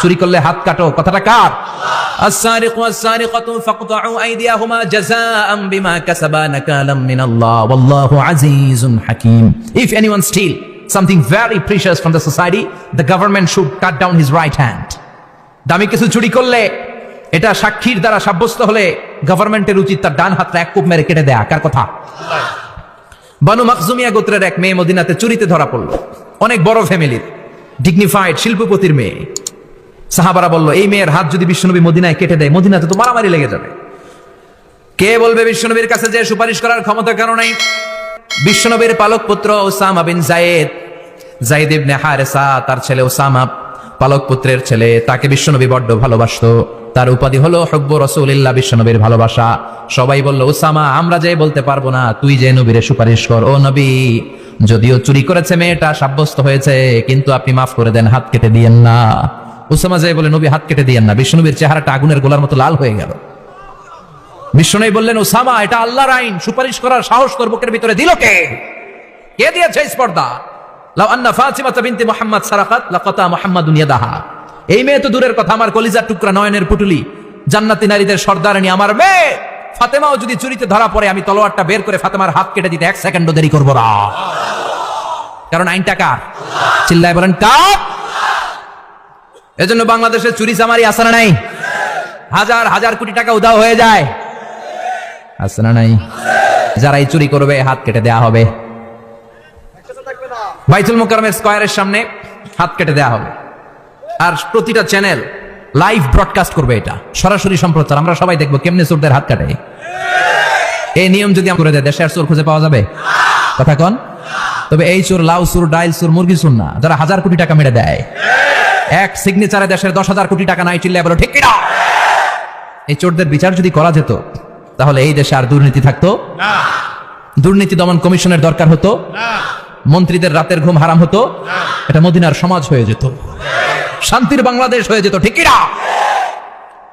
চুরি করলে হাত কাটো কথাটা কার السارق والسارقة فاقطعوا أيديهما جزاء بما كسبا نكالا من الله والله عزيز حكيم If anyone steal something very precious from the society the government should cut down his right hand দামি কিছু চুরি করলে এটা সাক্ষীর দ্বারা সাব্যস্ত হলে গভর্নমেন্টের উচিত তার ডান হাতটা এক কূপ মেরে কেটে দেয়া কার কথা বানু মাকজুমিয়া গোত্রের এক মেয়ে মদিনাতে চুরিতে ধরা পড়ল অনেক বড় ফ্যামিলির ডিগনিফাইড শিল্পপতির মেয়ে সাহাবারা বলল, এই মেয়ের হাত যদি বিশ্বনবী মদিনায় কেটে দেয়, মদিনাতে তো মারামারি লেগে যাবে। কে বলবে বিশ্বনবীর কাছে যে সুপারিশ করার ক্ষমতা কেন নাই? বিশ্বনবীর পালক পুত্র Osama bin Zayed Zaid ibn Haresa, তার ছেলে ওসামা পালক পুত্রের ছেলে, তাকে বিশ্বনবী বড্ড ভালোবাসতো। তার উপাধি হলো হব্ব রসুলিল্লাহ বিশ্বনবীর ভালোবাসা। সবাই বলল, ওসামা, আমরা যে বলতে পারব না, তুই যে নবীরে সুপারিশ কর, ও নবী, যদিও চুরি করেছে মেয়েটা, সাব্যস্ত হয়েছে, কিন্তু আপনি মাফ করে দেন, হাত কেটে দিয়েন না। উসামা যাই বলে, নবী, হাত কেটে দিয়েন না। বিশ্বনবীর চেহারাটা আগুনের গোলার মতো লাল হয়ে গেল। বিশ্বনবী বললেন ওসামা এটা আল্লাহর আইন। সুপারিশ করার সাহস তোর বুকের ভিতরে দিল কে? কে দিয়েছে স্পর্ধা? এই মেয়ে তো দূরের কথা, আমার কলিজার টুকরা নয়নের পুটুলি। জান্নাতি নারীদের আমার যদি চুরিতে ধরা পড়ে, আমি তলোয়ারটা বের করে ফাতেমার হাত কেটে দিতে এক করব কারণ চিল্লায় বলেন, কার? এজন্য বাংলাদেশে চুরি চামারি আসানা নাই? হাজার হাজার কোটি টাকা উধাও হয়ে যায়। আসানা নাই? যারা এই চুরি করবে, হাত কেটে দেয়া হবে। বাইতুল মোকারমের স্কয়ারের সামনে হাত কেটে দেয়া হবে। আর প্রতিটা চ্যানেল লাইভ ব্রডকাস্ট করবে এটা। সরাসরি সম্প্রচার, আমরা সবাই দেখব কেমনে চোরদের হাত কাটে। এই নিয়ম যদি করে দেয় দেশে আর চোর খুঁজে পাওয়া যাবে? কথা কন? তবে এই চোর লাউ চোর, ডাইল চোর, মুরগি চোর না। যারা হাজার কোটি টাকা মেরে দেয়। এক সিগনেচারে দেশের দশ হাজার কোটি টাকা নাই চিল্লে বলো ঠিক কিনা? এই চোরদের বিচার যদি করা যেত তাহলে এই দেশে আর দুর্নীতি থাকতো? দুর্নীতি দমন কমিশনের দরকার হতো? মন্ত্রীদের রাতের ঘুম হারাম হতো? এটা মদিনার সমাজ হয়ে যেত। শান্তির বাংলাদেশ হয়ে যেত ঠিক কিনা?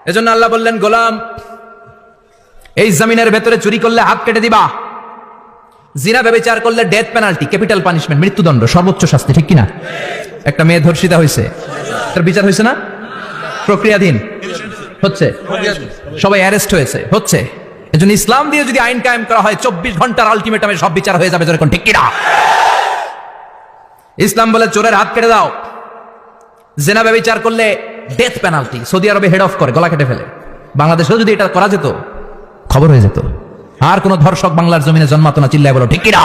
এজন্য আল্লাহ বললেন গোলাম এই জমিনের ভেতরে চুরি করলে হাত কেটে দিবা। জিনা ব্যবচার করলে ডেথ পেনাল্টি ক্যাপিটাল পানিশমেন্ট মৃত্যুদণ্ড সর্বোচ্চ শাস্তি ঠিক কিনা? একটা মেয়ে ধর্ষিতা হয়েছে। তার বিচার হয়েছে না? প্রক্রিয়াধীন। হচ্ছে। সবাই অ্যারেস্ট হয়েছে। হচ্ছে। এজন্য ইসলাম দিয়ে যদি আইন কায়েম করা হয়, চব্বিশ ঘণ্টার আলটিমেটামে সব বিচার হয়ে যাবে যেরকম, ঠিক কিনা ইসলাম বলে, চোরের হাত কেটে দাও। জেনা ব্যবচার করলে ডেথ পেনাল্টি সৌদি আরবে হেড অফ করে, গলা কেটে ফেলে। বাংলাদেশেও যদি এটা করা যেত, খবর হয়ে যেত। আর কোন ধর্ষক বাংলার জমিনে জন্মাতো না, চিল্লায় বলো, ঠিক কিনা